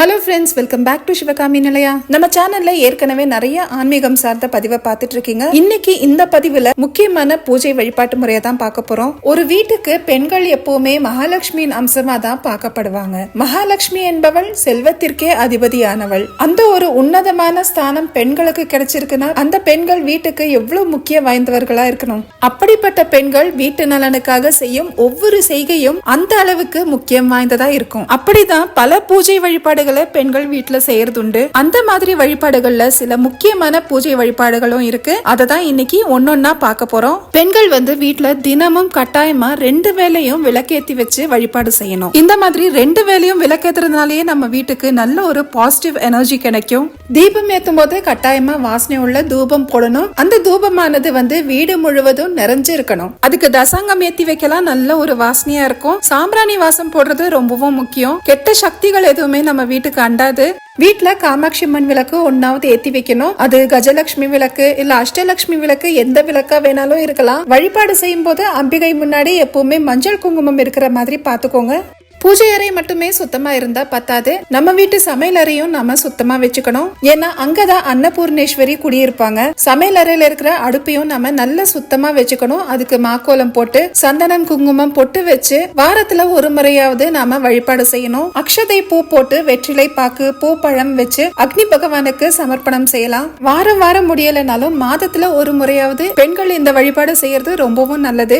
Hello friends welcome back to Sivakami நிலையா நம்ம சேனல்ல ஏற்கனவே நிறைய ஆன்மீகம் சார்ந்த பதிவை பார்த்துட்டு இருக்கீங்க. இன்னைக்கு இந்த பதிவுல முக்கியமான பூஜை வழிபாட்டு முறையை தான் பார்க்க போறோம். ஒரு வீட்டுக்கு பெண்கள் எப்பவுமே மகாலட்சுமியின் அம்சமா தான் பார்க்கப்படுவாங்க. மகாலட்சுமி என்பவள் செல்வத்திற்கே அதிபதியானவள். அந்த ஒரு உன்னதமான ஸ்தானம் பெண்களுக்கு கிடைச்சிருக்குன்னா அந்த பெண்கள் வீட்டுக்கு எவ்வளவு முக்கிய வாய்ந்தவர்களா இருக்கணும்? அப்படிப்பட்ட பெண்கள் வீட்டு நலனுக்காக செய்யும் ஒவ்வொரு செய்கையும் அந்த அளவுக்கு முக்கியம் வாய்ந்ததா இருக்கும். அப்படிதான் பல பூஜை வழிபாடுகள் பெண்கள் வீட்டுல செய்யறதுண்டு. அந்த மாதிரி வழிபாடுகள்ல சில முக்கியமான பூஜை வழிபாடுகளும் இருக்கு. அதை தான் இன்னைக்கு ஒன்னொன்னா பார்க்க போறோம். பெண்கள் வந்து வீட்டுல தினமும் கட்டாயமா ரெண்டு வேலையும் விளக்கேத்தி வச்சு வழிபாடு செய்யணும். இந்த மாதிரி ரெண்டு வேலையும் விளக்கேத்துறதுனாலயே நம்ம வீட்டுக்கு நல்ல ஒரு பாசிட்டிவ் எனர்ஜி கிடைக்கும். தீபம் ஏத்தும் போது கட்டாயமா வாசனை உள்ள தூபம் போடணும். அந்த தூபமானது வந்து வீடு முழுவதும் நிறைஞ்சு இருக்கணும் அதுக்கு தசாங்கம் ஏத்தி வைக்கலாம். நல்ல ஒரு வாசனையா இருக்கும். சாம்பிராணி வாசம் போடுறது ரொம்பவும் முக்கியம். கெட்ட சக்திகள் எதுவுமே நம்ம வீட்டுக்கு அண்டாது. வீட்ல காமாட்சி அம்மன் விளக்கு ஒன்னாவது ஏத்தி வைக்கணும். அது கஜலட்சுமி விளக்கு இல்ல அஷ்டலட்சுமி விளக்கு எந்த விளக்கா வேணாலும் இருக்கலாம். வழிபாடு செய்யும் போது அம்பிகை முன்னாடி எப்பவுமே மஞ்சள் குங்குமம் இருக்கிற மாதிரி பாத்துக்கோங்க பூஜை அறை மட்டுமே சுத்தமா இருந்தா பத்தாது. நம்ம வீட்டு சமையல் அறையும் நம்ம சுத்தமா வச்சுக்கணும். ஏன்னா அங்கதான் அன்னபூர்ணேஸ்வரி குடியிருப்பாங்க. சமையல் அறையில இருக்கிற அடுப்பையும் நம்ம நல்லா சுத்தமா வச்சுக்கணும். அதுக்கு மாக்கோலம் போட்டு சந்தனம் குங்குமம் பொட்டு வச்சு வாரத்துல ஒரு முறையாவது நாம வழிபாடு செய்யணும். அக்ஷதை பூ போட்டு வெற்றிலை பாக்கு பூ பழம் வச்சு அக்னி பகவானுக்கு சமர்ப்பணம் செய்யலாம். வாரம் வாரம் முடியலைனாலும் மாதத்துல ஒரு முறையாவது பெண்கள் இந்த வழிபாடு செய்யறது ரொம்பவும் நல்லது.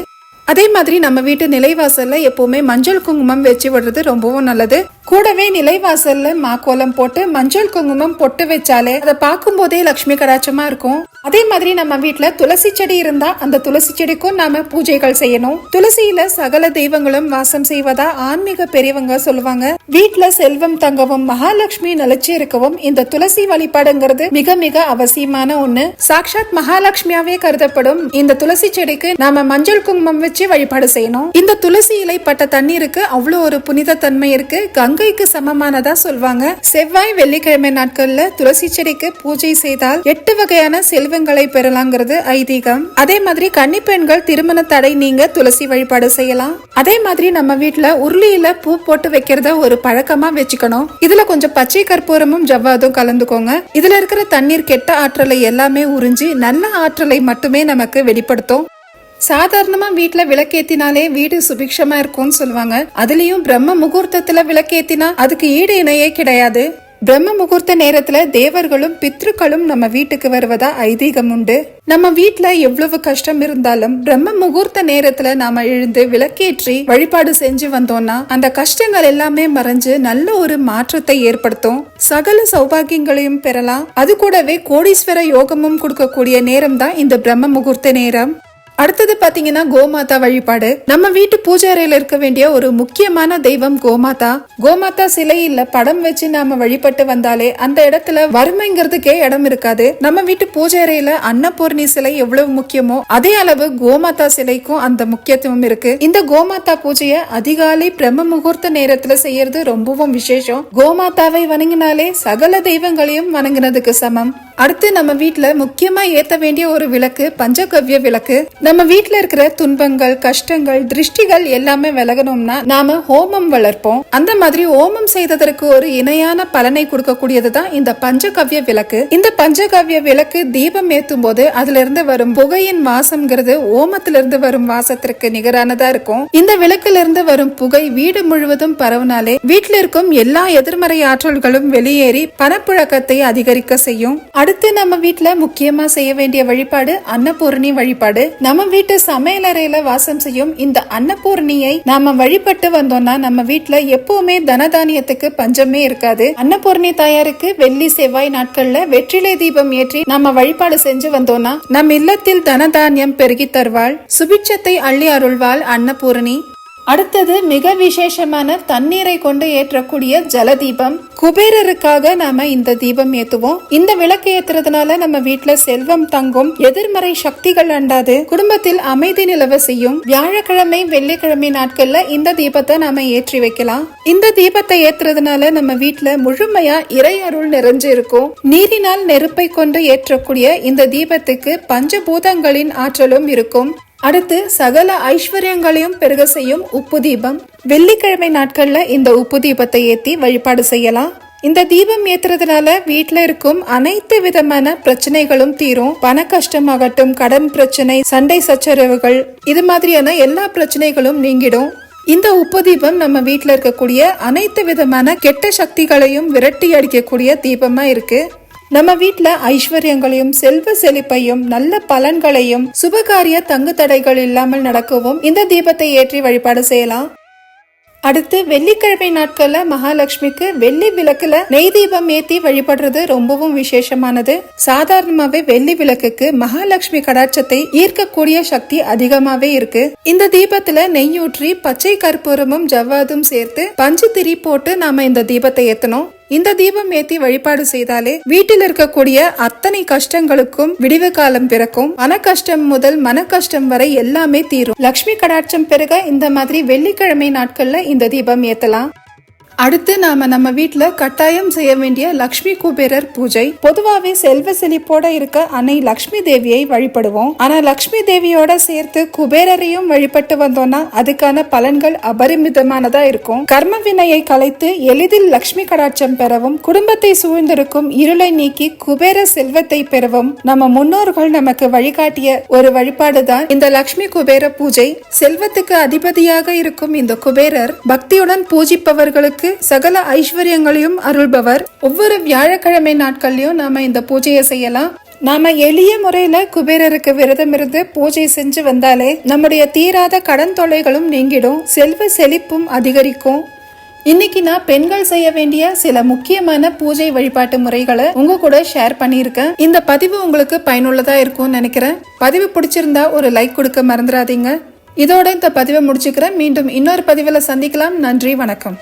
அதே மாதிரி நம்ம வீட்டு நிலைவாசல்ல எப்பவுமே மஞ்சள் குங்குமம் வச்சு விடுறது ரொம்பவும் நல்லது. கூடவே நிலைவாசல்ல மாக்கோலம் போட்டு மஞ்சள் குங்குமம் பொட்டு வச்சாலே அதை பார்க்கும் போதே லட்சுமி கடாச்சமா இருக்கும். அதே மாதிரி நம்ம வீட்டுல துளசி செடி இருந்தா அந்த துளசி செடிக்கும் நாம பூஜைகள் செய்யணும். துளசியில சகல தெய்வங்களும் வாசம் செய்வதா ஆன்மீக பெரியவங்க சொல்லுவாங்க. வீட்டுல செல்வம் தங்கவும் மகாலட்சுமி நிலைச்சு இருக்கவும் இந்த துளசி வழிபாடுங்கிறது மிக மிக அவசியமான ஒண்ணு. சாக்ஷாத் மகாலட்சுமியாவே கருதப்படும். இந்த துளசி செடிக்கு நாம மஞ்சள் குங்குமம் வச்சு வழிபாடு செய்யணும். இந்த துளசி இலை பட்ட தண்ணீருக்கு அவ்வளவு ஒரு புனித தன்மை இருக்கு. கங்கைக்கு சமமானதா சொல்வாங்க. செவ்வாய் வெள்ளிக்கிழமை நாட்கள்ல துளசி செடிக்கு பூஜை செய்தால் எட்டு வகையான செல்வங்களை பெறலாங்கிறது ஐதீகம். அதே மாதிரி கன்னி பெண்கள் திருமண தடை நீங்க துளசி வழிபாடு செய்யலாம். அதே மாதிரி நம்ம வீட்டுல உருளியில பூ போட்டு வைக்கிறத ஒரு பழக்கமா வச்சுக்கணும். இதுல கொஞ்சம் பச்சை கற்பூரமும் ஜவ்வாதும் கலந்துக்கோங்க. இதுல இருக்கிற தண்ணீர் கெட்ட ஆற்றலை எல்லாமே உறிஞ்சி நல்ல ஆற்றலை மட்டுமே நமக்கு வெளிப்படுத்தும். சாதாரணமா வீட்டுல விளக்கேத்தினாலே வீடு சுபிக்ஷமா இருக்கும்னு சொல்லுவாங்க. அதுலயும் பிரம்ம முகூர்த்தத்துல விளக்கேத்தினா அதுக்கு ஈடு இணையே கிடையாது. பிரம்ம முகூர்த்த நேரத்துல தேவர்களும் பித்ருக்களும் நம்ம வீட்டுக்கு வருவதா ஐதீகம் உண்டு. நம்ம வீட்டுல எவ்வளவு கஷ்டம் இருந்தாலும் பிரம்ம முகூர்த்த நேரத்துல நாம எழுந்து விளக்கேற்றி வழிபாடு செஞ்சு வந்தோம்னா அந்த கஷ்டங்கள் எல்லாமே மறைஞ்சு நல்ல ஒரு மாற்றத்தை ஏற்படுத்தும். சகல சௌபாகியங்களையும் பெறலாம். அது கூடவே கோடீஸ்வர யோகமும் கொடுக்கக்கூடிய நேரம் தான் இந்த பிரம்ம முகூர்த்த நேரம். அடுத்தது பாத்தீங்கன்னா கோமாதா வழிபாடு. நம்ம வீட்டு பூஜை இருக்க வேண்டிய ஒரு முக்கியமான தெய்வம் கோமாதா. கோமாதா சிலையில் படம் வச்சு நாம வழிபட்டு வந்தாலே அந்த இடத்துல வறுமைங்கிறதுக்கே இடம் இருக்காது. நம்ம வீட்டு பூஜை அறையில அன்னபூர்ணி சிலை எவ்வளவு முக்கியமோ அதே அளவு கோமாதா சிலைக்கும் அந்த முக்கியத்துவம் இருக்கு. இந்த கோமாதா பூஜைய அதிகாலை பிரம்ம முகூர்த்த நேரத்துல செய்யறது ரொம்பவும் விசேஷம். கோமாதாவை வணங்கினாலே சகல தெய்வங்களையும் வணங்கினதுக்கு சமம். அடுத்து நம்ம வீட்டில் முக்கியமா ஏத்த வேண்டிய ஒரு விளக்கு பஞ்சகவ்ய விளக்கு. நம்ம வீட்டில் இருக்கிற துன்பங்கள் கஷ்டங்கள் திருஷ்டிகள் எல்லாமே விலகணும்னா நாம ஹோமம் வளர்ப்போம். அந்த மாதிரி ஹோமம் செய்ததற்கு ஒரு இணையான பலனை கொடுக்கக்கூடியது தான் இந்த பஞ்சகவ்ய விளக்கு. இந்த பஞ்சகவ்ய விளக்கு தீபம் ஏத்தும் போது அதுல இருந்து வரும் புகையின் வாசம்ங்கிறது ஓமத்துல இருந்து வரும் வாசத்திற்கு நிகரானதா இருக்கும். இந்த விளக்குல இருந்து வரும் புகை வீடு முழுவதும் பரவுனாலே வீட்டில் இருக்கும் எல்லா எதிர்மறை ஆற்றல்களும் வெளியேறி பணப்புழக்கத்தை அதிகரிக்க செய்யும். அடுத்து அடுத்து நம்ம வீட்ல முக்கியமா செய்ய வேண்டிய வழிபாடு அன்னபூரணி வழிபாடு. நம்ம வீட்டு சமையலறையில வாசம் செய்யும் இந்த அன்னபூர்ணியை நாம வழிபட்டு வந்தோம்னா நம்ம வீட்ல எப்பவுமே தனதானியத்துக்கு பஞ்சமே இருக்காது. அன்னபூர்ணி தாயாருக்கு வெள்ளி செவ்வாய் நாட்கள்ல வெற்றிலை தீபம் ஏற்றி நம்ம வழிபாடு செஞ்சு வந்தோம்னா நம் இல்லத்தில் தனதானியம் பெருகி தருவாள். சுபிட்சத்தை அள்ளி அருள்வாள் அன்னபூரணி. அடுத்தது மிக விசேஷமான தண்ணீரை கொண்டு ஏற்றக்கூடிய ஜலதீபம். குபேரருக்காக நாம இந்த தீபம் ஏத்துவோம். இந்த விளக்கு ஏத்துறதுனால நம்ம வீட்டுல செல்வம் தங்கும். எதிர்மறை சக்திகள் அண்டாது. குடும்பத்தில் அமைதி நிலவ செய்யும். வியாழக்கிழமை வெள்ளிக்கிழமை நாட்கள்ல இந்த தீபத்தை நாம ஏற்றி வைக்கலாம். இந்த தீபத்தை ஏத்துறதுனால நம்ம வீட்டுல முழுமையா இறை அருள் நிறைஞ்சு இருக்கும். நீரினால் நெருப்பை கொண்டு ஏற்றக்கூடிய இந்த தீபத்துக்கு பஞ்சபூதங்களின் ஆற்றலும் இருக்கும். அடுத்து சகல ஐஸ்வர்யங்களையும் பெருக செய்யும் உப்பு தீபம். வெள்ளிக்கிழமை நாட்கள்ல இந்த உப்பு தீபத்தை ஏத்தி வழிபாடு செய்யலாம். இந்த தீபம் ஏத்துறதுனால வீட்டில் இருக்கும் அனைத்து விதமான பிரச்சனைகளும் தீரும். பண கஷ்டமாகட்டும் கடன் பிரச்சனை சண்டை சச்சரவுகள் இது மாதிரியான எல்லா பிரச்சனைகளும் நீங்கிடும். இந்த உப்பு தீபம் நம்ம வீட்டில் இருக்கக்கூடிய அனைத்து விதமான கெட்ட சக்திகளையும் விரட்டி அடிக்கக்கூடிய தீபமா இருக்கு. நம்ம வீட்ல ஐஸ்வர்யங்களையும் செல்வ செழிப்பையும் நல்ல பலன்களையும் சுபகாரிய தங்கு தடைகள் இல்லாமல் நடக்கவும் இந்த தீபத்தை ஏற்றி வழிபாடு செய்யலாம். அடுத்து வெள்ளிக்கிழமை நாட்கள்ல மகாலட்சுமிக்கு வெள்ளி விளக்குல நெய் தீபம் ஏத்தி வழிபடுறது ரொம்பவும் விசேஷமானது. சாதாரணமாவே வெள்ளி விளக்குக்கு மகாலட்சுமி கடாட்சத்தை ஈர்க்கக்கூடிய சக்தி அதிகமாவே இருக்கு. இந்த தீபத்துல நெய் ஊற்றி பச்சை கற்பூரமும் ஜவ்வாதும் சேர்த்து பஞ்சு திரி போட்டு நாம இந்த தீபத்தை ஏத்தணும். இந்த தீபம் ஏத்தி வழிபாடு செய்தாலே வீட்டில் இருக்கக்கூடிய அத்தனை கஷ்டங்களுக்கும் விடிவு காலம் பிறக்கும். மன கஷ்டம் முதல் மன கஷ்டம் வரை எல்லாமே தீரும். லக்ஷ்மி கடாட்சம் பெருக இந்த மாதிரி வெள்ளிக்கிழமை நாட்கள்ல இந்த தீபம் ஏத்தலாம். அடுத்து நாம நம்ம வீட்டுல கட்டாயம் செய்ய வேண்டிய லக்ஷ்மி குபேரர் பூஜை. பொதுவாவே செல்வ செழிப்போட இருக்க அன்னை லக்ஷ்மி தேவியை வழிபடுவோம். ஆனா லக்ஷ்மி தேவியோட சேர்த்து குபேரரையும் வழிபட்டு வந்தோம்னா அதுக்கான பலன்கள் அபரிமிதமானதா இருக்கும். கர்ம வினையை கலைத்து எளிதில் லக்ஷ்மி கடாட்சம் பெறவும் குடும்பத்தை சூழ்ந்திருக்கும் இருளை நீக்கி குபேர செல்வத்தை பெறவும் நம்ம முன்னோர்கள் நமக்கு வழிகாட்டிய ஒரு வழிபாடுதான் இந்த லக்ஷ்மி குபேர பூஜை. செல்வத்துக்கு அதிபதியாக இருக்கும் இந்த குபேரர் பக்தியுடன் பூஜிப்பவர்களுக்கு சகல ஐஸ்வர்யங்களையும் அருள்பவர். ஒவ்வொரு வியாழக்கிழமை நாட்கள்லயும் நாம இந்த பூஜையை செய்யலாம். நாம எளிய முறையில குபேரருக்கு விரதம் இருந்து பூஜை செஞ்சு வந்தாலே நம்முடைய தீராத கடன் தொலைகளும் நீங்கிடும். செல்வ செழிப்பும் அதிகரிக்கும். இன்னைக்கு நான் பெண்கள் செய்ய வேண்டிய சில முக்கியமான பூஜை வழிபாட்டு முறைகளை உங்க கூட ஷேர் பண்ணியிருக்கேன். இந்த பதிவு உங்களுக்கு பயனுள்ளதா இருக்கும்னு நினைக்கிறேன். பதிவு பிடிச்சிருந்தா ஒரு லைக் கொடுக்க மறந்துடாதீங்க. இதோட இந்த பதிவை முடிச்சுக்கிறேன். மீண்டும் இன்னொரு பதிவில் சந்திக்கலாம். நன்றி வணக்கம்.